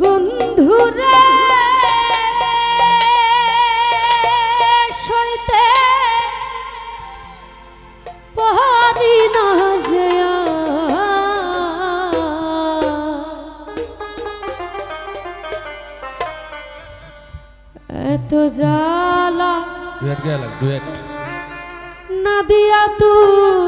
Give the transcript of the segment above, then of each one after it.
বন্ধুরা সইতে পারি না যে এত জ্বালা ডুয়েট না দিয়া তুই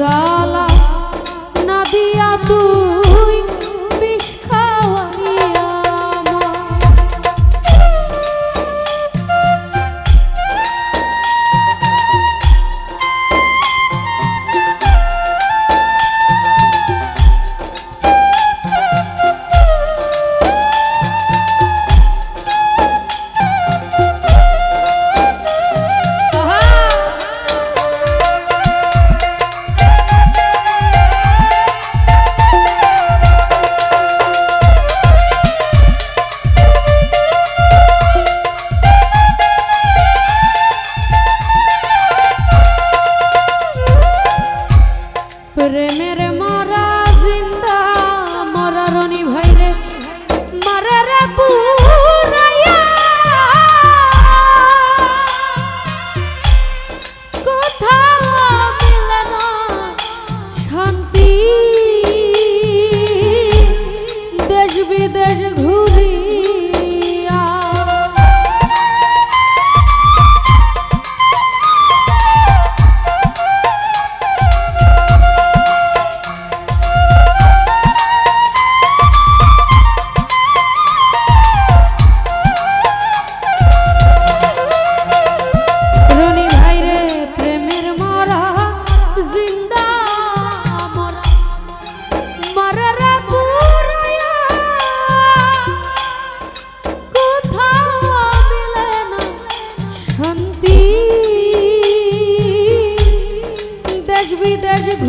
জ্বালা না দিয়া তুই desde